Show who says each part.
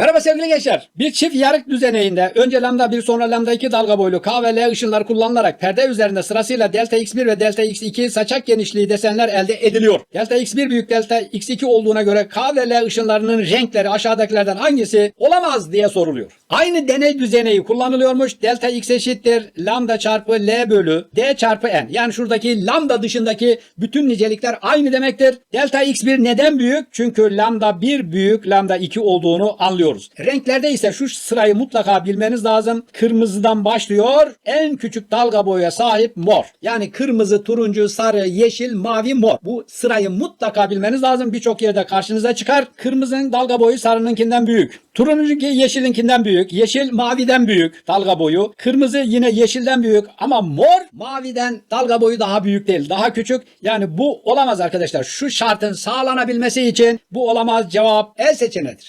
Speaker 1: Merhaba sevgili gençler. Bir çift yarık düzeneğinde önce lambda 1 sonra lambda 2 dalga boylu K ve L ışınları kullanılarak perde üzerinde sırasıyla delta x1 ve delta x2 saçak genişliği desenler elde ediliyor. Delta x1 büyük delta x2 olduğuna göre K ve L ışınlarının renkleri aşağıdakilerden hangisi olamaz diye soruluyor. Aynı deney düzeneği kullanılıyormuş. Delta x eşittir lambda çarpı L bölü D çarpı N. Yani şuradaki lambda dışındaki bütün nicelikler aynı demektir. Delta x1 neden büyük? Çünkü lambda 1 büyük lambda 2 olduğunu anlıyoruz. Renklerde ise şu sırayı mutlaka bilmeniz lazım. Kırmızıdan başlıyor. En küçük dalga boyuya sahip mor. Yani kırmızı, turuncu, sarı, yeşil, mavi, mor. Bu sırayı mutlaka bilmeniz lazım. Birçok yerde karşınıza çıkar. Kırmızının dalga boyu sarınınkinden büyük. Turuncu yeşilinkinden büyük. Yeşil maviden büyük dalga boyu. Kırmızı yine yeşilden büyük ama mor maviden dalga boyu daha büyük değil. Daha küçük. Yani bu olamaz arkadaşlar. Şu şartın sağlanabilmesi için bu olamaz cevap E seçeneğidir.